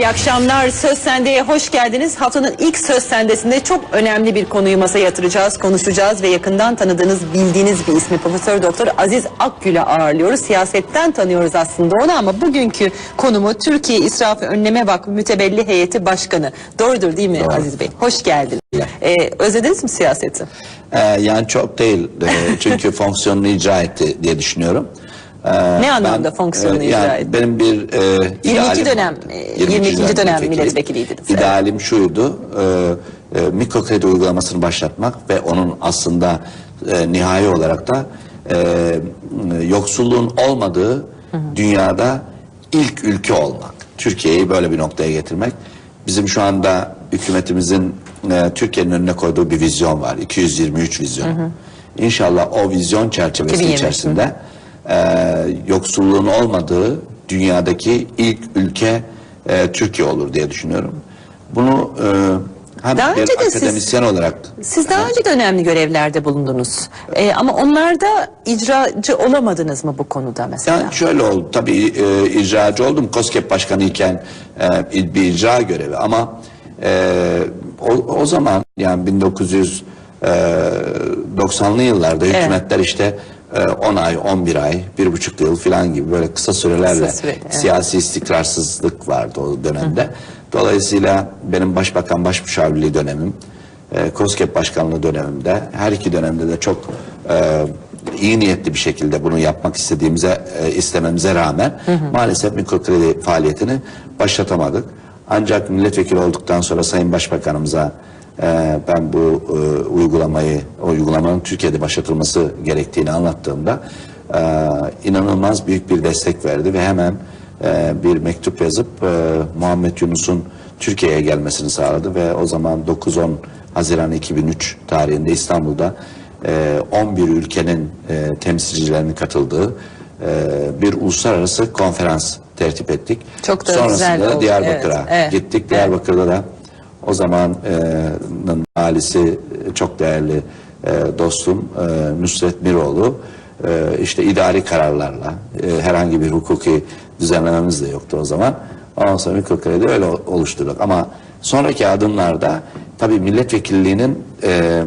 İyi akşamlar. Söz Sende'ye hoş geldiniz. Haftanın ilk Söz Sende'sinde çok önemli bir konuyu masaya yatıracağız, konuşacağız ve yakından tanıdığınız, bildiğiniz bir ismi Profesör Doktor Aziz Akgül'ü ağırlıyoruz. Siyasetten tanıyoruz aslında onu ama bugünkü konumu Türkiye İsrafı Önleme Vakfı Mütebelli Heyeti Başkanı. Doğrudur değil mi Aziz Bey? Hoş geldiniz. Ee, özlediniz mi siyaseti? Ee, yani çok değil Ee, çünkü fonksiyonunu icra etti diye düşünüyorum. Ee, Ne anlamda fonksiyonunu e, icra yani etti? Benim bir e, idealim dönem, vardı. e, 22. dönem milletvekiliydiniz, İdealim şuydu, e, e, mikro kredi uygulamasını başlatmak ve onun aslında e, nihai olarak da e, yoksulluğun olmadığı dünyada ilk ülke olmak. Türkiye'yi böyle bir noktaya getirmek. Bizim şu anda hükümetimizin e, Türkiye'nin önüne koyduğu bir vizyon var. 223 vizyonu. İnşallah o vizyon çerçevesi 2020. içerisinde e, yoksulluğun olmadığı dünyadaki ilk ülke e, Türkiye olur diye düşünüyorum. Bunu e, hem Daha önce de siz- akademisyen olarak Siz daha önce de önemli görevlerde bulundunuz. Ee, ama onlarda icracı olamadınız mı bu konuda mesela? yani şöyle oldu tabii e, icracı oldum KOSGEB başkanı iken e, bir icra görevi ama e, o, o zaman yani 1990'lı yıllarda hükümetler işte e, 10 ay, 11 ay, bir buçuk yıl falan gibi böyle kısa sürelerle Kısa süreli, evet. siyasi istikrarsızlık vardı o dönemde. Dolayısıyla benim başbakan başmüşavirliği dönemim, e, KOSGEB başkanlığı dönemimde her iki dönemde de çok e, iyi niyetli bir şekilde bunu yapmak istediğimize e, istememize rağmen maalesef mikro kredi faaliyetini başlatamadık. Ancak milletvekili olduktan sonra Sayın Başbakanımıza e, ben bu e, uygulamayı, o uygulamanın Türkiye'de başlatılması gerektiğini anlattığımda e, inanılmaz büyük bir destek verdi ve hemen e, bir mektup yazıp e, Muhammed Yunus'un Türkiye'ye gelmesini sağladı ve o zaman 9-10 Haziran 2003 tarihinde İstanbul'da e, 11 ülkenin e, temsilcilerinin katıldığı e, bir uluslararası konferans tertip ettik. Çok da Sonrasında güzel da. Diyarbakır'a Evet, evet. gittik. Diyarbakır'da da o zamanın valisi çok değerli e, dostum e, Nusret Miroğlu e, işte idari kararlarla e, herhangi bir hukuki düzenlememiz de yoktu o zaman. Ondan sonra mikrokredi öyle oluşturduk. Ama sonraki adımlarda tabii milletvekilliğinin e,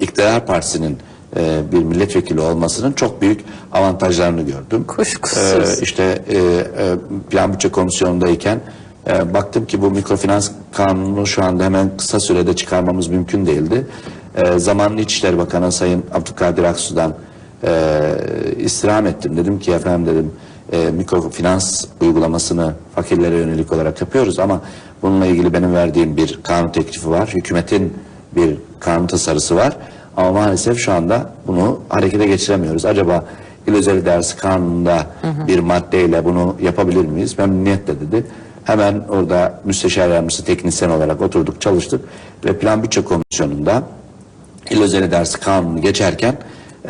iktidar partisinin e, bir milletvekili olmasının çok büyük avantajlarını gördüm. Kuşkusuz. E, işte e, e, plan bütçe komisyonundayken e, baktım ki bu mikrofinans kanunu şu anda hemen kısa sürede çıkarmamız mümkün değildi. E, zamanlı İçişleri Bakanı Sayın Abdülkadir Aksu'dan e, istirham ettim. Dedim ki efendim dedim e, mikrofinans uygulamasını fakirlere yönelik olarak yapıyoruz ama bununla ilgili benim verdiğim bir kanun teklifi var. Hükümetin bir kanun tasarısı var. Ama maalesef şu anda bunu harekete geçiremiyoruz. Acaba İl Özel İdaresi Kanunu'nda bir maddeyle bunu yapabilir miyiz? Memnuniyetle dedi. Hemen orada müsteşar yardımcısı teknisyen olarak oturduk çalıştık ve Plan Bütçe Komisyonu'nda İl Özel İdaresi Kanunu geçerken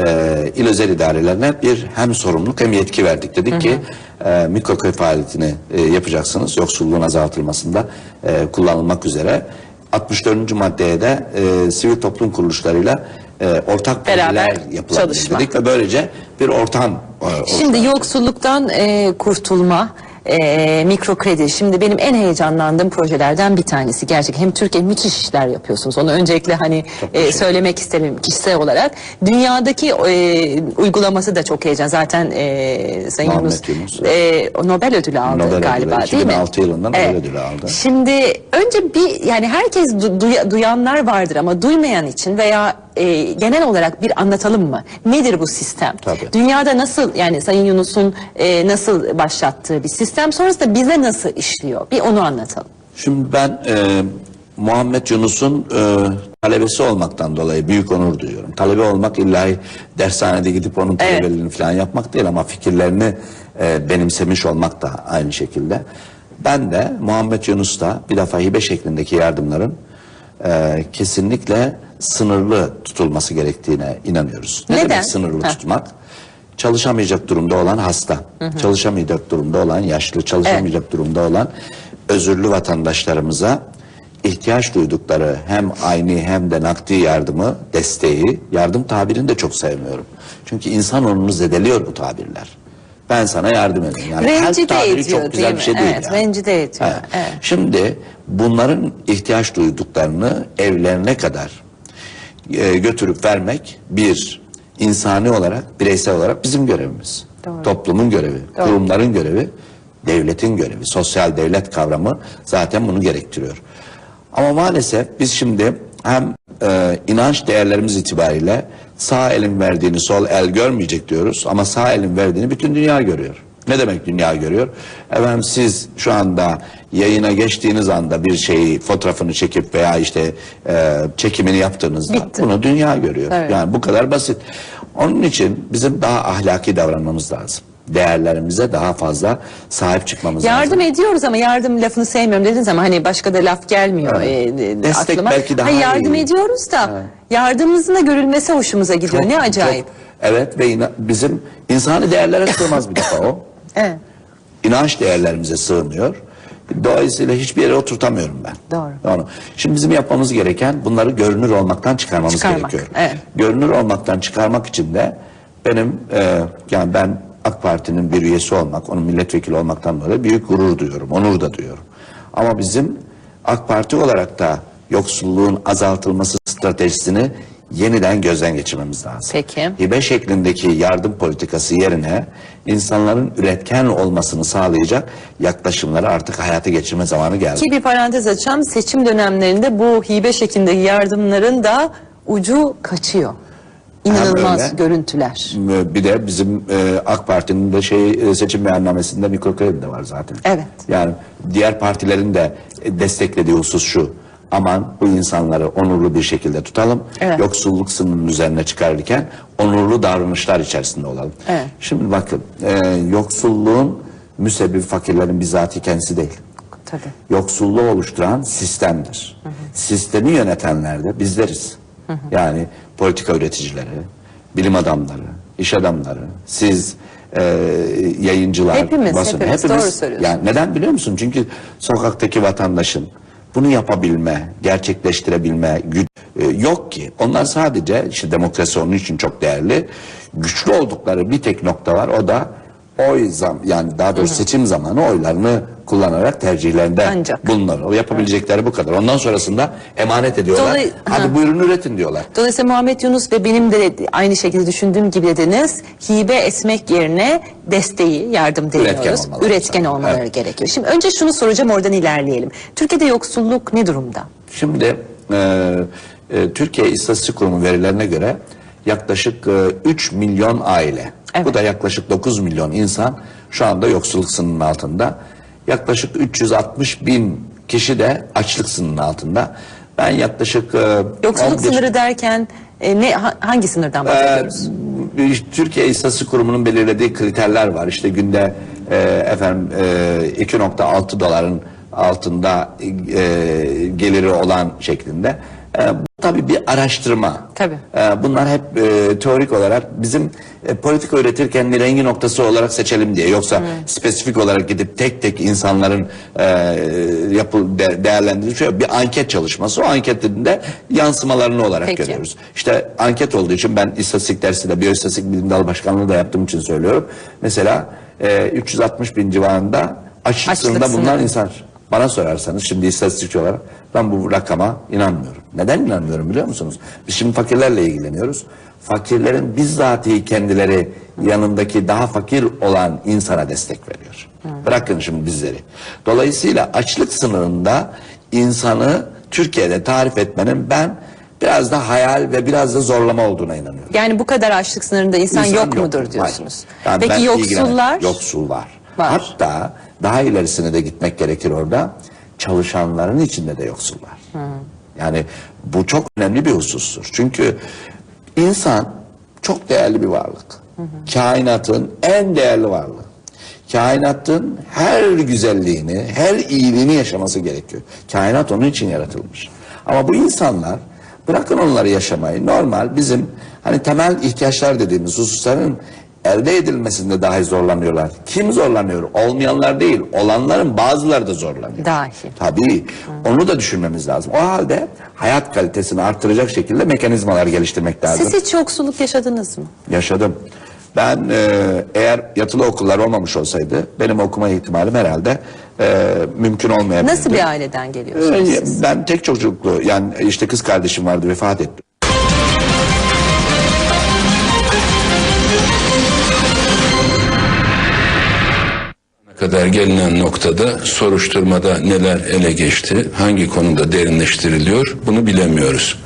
e, il özel idarelerine bir hem sorumluluk hem yetki verdik. Dedik ki e, mikroköy faaliyetini e, yapacaksınız yoksulluğun azaltılmasında e, kullanılmak üzere. 64. maddeye de e, sivil toplum kuruluşlarıyla e, ortak projeler yapılabilir dedik ve böylece bir ortam e, Şimdi yoksulluktan e, kurtulma, e, mikro kredi. Şimdi benim en heyecanlandığım projelerden bir tanesi. Gerçekten hem Türkiye müthiş işler yapıyorsunuz. Onu öncelikle hani e, söylemek isterim kişisel olarak. Dünyadaki e, uygulaması da çok heyecan. Zaten e, Sayın Yunus Yunus. e, Nobel ödülü aldı Nobel ödülü, galiba değil mi? 2006 yılında Nobel ödülü aldı. Şimdi önce bir yani herkes du- duya- duyanlar vardır ama duymayan için veya e, genel olarak bir anlatalım mı? Nedir bu sistem? Tabii. Dünyada nasıl yani Sayın Yunus'un e, nasıl başlattığı bir sistem sonrasında bize nasıl işliyor? Bir onu anlatalım. Şimdi ben e, Muhammed Yunus'un e, talebesi olmaktan dolayı büyük onur duyuyorum. Talebe olmak illa dershanede gidip onun Evet. talebeliğini falan yapmak değil ama fikirlerini e, benimsemiş olmak da aynı şekilde. Ben de Muhammed Yunus'ta bir defa hibe şeklindeki yardımların e, kesinlikle sınırlı tutulması gerektiğine inanıyoruz. Ne Neden? demek sınırlı Heh. tutmak? Çalışamayacak durumda olan hasta, çalışamayacak durumda olan yaşlı, çalışamayacak durumda olan özürlü vatandaşlarımıza ihtiyaç duydukları hem aynı hem de nakdi yardımı, desteği, yardım tabirini de çok sevmiyorum. Çünkü insan onunu zedeliyor bu tabirler. Ben sana yardım edeyim. Yani Rencide tabiri ediyor çok güzel değil bir mi? şey değil. Evet, yani. rencide ediyor. Evet. Evet. Şimdi bunların ihtiyaç duyduklarını evlerine kadar e, götürüp vermek bir insani olarak, bireysel olarak bizim görevimiz. Doğru. Toplumun görevi, kurumların görevi, devletin görevi. Sosyal devlet kavramı zaten bunu gerektiriyor. Ama maalesef biz şimdi hem e, inanç değerlerimiz itibariyle sağ elin verdiğini sol el görmeyecek diyoruz ama sağ elin verdiğini bütün dünya görüyor. Ne demek dünya görüyor? Efendim siz şu anda yayına geçtiğiniz anda bir şeyi fotoğrafını çekip veya işte e, çekimini yaptığınızda Bitti. bunu dünya görüyor. Evet. Yani bu kadar basit. Onun için bizim daha ahlaki davranmamız lazım. Değerlerimize daha fazla sahip çıkmamız lazım. Yardım ediyoruz ama yardım lafını sevmiyorum dediniz ama hani başka da laf gelmiyor Evet. e, e, Destek aklıma. belki daha Hayır, yardım iyi. ediyoruz da yardımımızın da görülmesi hoşumuza gidiyor. Çok- ne acayip. çok- evet ve bizim insani değerlere sığmaz bir defa o. Evet. İnanç değerlerimize sığmıyor. Dolayısıyla hiçbir yere oturtamıyorum ben. Doğru. Şimdi bizim yapmamız gereken bunları görünür olmaktan çıkarmamız Çıkarmak, gerekiyor. evet. Görünür olmaktan çıkarmak için de benim e, yani ben AK Parti'nin bir üyesi olmak, onun milletvekili olmaktan dolayı büyük gurur duyuyorum, onur da duyuyorum. Ama bizim AK Parti olarak da yoksulluğun azaltılması stratejisini yeniden gözden geçirmemiz lazım. Peki. Hibe şeklindeki yardım politikası yerine insanların üretken olmasını sağlayacak yaklaşımları artık hayata geçirme zamanı geldi. Ki bir parantez açacağım. Seçim dönemlerinde bu hibe şeklindeki yardımların da ucu kaçıyor. İnanılmaz öyle. görüntüler. Bir de bizim e, AK Parti'nin de şey e, seçim beyannamesinde mikro kredi de var zaten. Evet. Yani diğer partilerin de e, desteklediği husus şu. Aman bu insanları onurlu bir şekilde tutalım. Evet. Yoksulluk sınırının üzerine çıkarırken onurlu davranışlar içerisinde olalım. Evet. Şimdi bakın e, yoksulluğun müsebbibi fakirlerin bizatihi kendisi değil. Tabii. Yoksulluğu oluşturan sistemdir. Sistemi yönetenler de bizleriz. Yani politika üreticileri, bilim adamları, iş adamları, siz e, yayıncılar, Hepimiz, basın, hepimiz. Doğru söylüyorsun. Yani neden biliyor musun? Çünkü sokaktaki vatandaşın bunu yapabilme, gerçekleştirebilme güç e, yok ki. Onlar sadece işte demokrasi onun için çok değerli. Güçlü oldukları bir tek nokta var. O da oy zam yani daha doğrusu seçim zamanı oylarını kullanarak tercihlerinde Ancak. bulunur. O yapabilecekleri bu kadar. Ondan sonrasında emanet ediyorlar. Dolay- Hadi Ha. buyurun üretin diyorlar. Dolayısıyla Muhammed Yunus ve benim de aynı şekilde düşündüğüm gibi dediniz. Hibe etmek yerine desteği, yardım deniyoruz. olmaları Üretken olmaları Evet. gerekiyor. Şimdi önce şunu soracağım oradan ilerleyelim. Türkiye'de yoksulluk ne durumda? Şimdi e, e, Türkiye İstatistik Kurumu verilerine göre yaklaşık e, 3 milyon aile. Evet. Bu da yaklaşık 9 milyon insan şu anda yoksulluk sınırının altında. Yaklaşık 360 bin kişi de açlık sınırının altında. Ben yaklaşık e, Yoksulluk 15 sınırı derken e, ne ha- hangi sınırdan bahsediyoruz? Ee, Türkiye İstatistik Kurumu'nun belirlediği kriterler var. İşte günde e, efendim e, 2.6 doların altında e, geliri olan şeklinde. E, bu tabii bir araştırma. Tabii. E, bunlar hep e, teorik olarak bizim e, politika üretirken rengi noktası olarak seçelim diye. Yoksa spesifik olarak gidip tek tek insanların e, yapı de, değerlendirilmiş bir anket çalışması. O anketin de yansımalarını olarak Peki. görüyoruz. İşte anket olduğu için ben istatistik dersi de biyoistatistik bilim dalı başkanlığı da yaptığım için söylüyorum. Mesela e, 360 bin civarında açlık Açlık sınırında bulunan insan. Bana sorarsanız şimdi istatistikçi olarak ben bu rakama inanmıyorum. Neden inanmıyorum biliyor musunuz? Biz şimdi fakirlerle ilgileniyoruz. Fakirlerin bizzatihi kendileri yanındaki daha fakir olan insana destek veriyor. Bırakın şimdi bizleri. Dolayısıyla açlık sınırında insanı Türkiye'de tarif etmenin ben biraz da hayal ve biraz da zorlama olduğuna inanıyorum. Yani bu kadar açlık sınırında insan, İnsan yok mudur yoktur, diyorsunuz? hayır. Yani Peki ilgilenemem. yoksullar? Var. Hatta daha ilerisine de gitmek gerekir orada. Çalışanların içinde de yoksul var. Yani bu çok önemli bir husustur. Çünkü insan çok değerli bir varlık. Kainatın en değerli varlığı. Kainatın her güzelliğini, her iyiliğini yaşaması gerekiyor. Kainat onun için yaratılmış. Ama bu insanlar bırakın onları yaşamayı normal bizim hani temel ihtiyaçlar dediğimiz hususların elde edilmesinde dahi zorlanıyorlar. Kim zorlanıyor? Olmayanlar değil, olanların bazıları da zorlanıyor. Dahi. Tabii. Hı. Onu da düşünmemiz lazım. O halde hayat kalitesini artıracak şekilde mekanizmalar geliştirmek lazım. Siz hiç yoksulluk yaşadınız mı? Yaşadım. Ben e, eğer yatılı okullar olmamış olsaydı benim okuma ihtimalim herhalde e, mümkün olmayabilirdi. Nasıl bir aileden geliyorsunuz ee, siz? Ben tek çocuklu yani işte kız kardeşim vardı vefat etti. kadar gelinen noktada soruşturmada neler ele geçti, hangi konuda derinleştiriliyor bunu bilemiyoruz.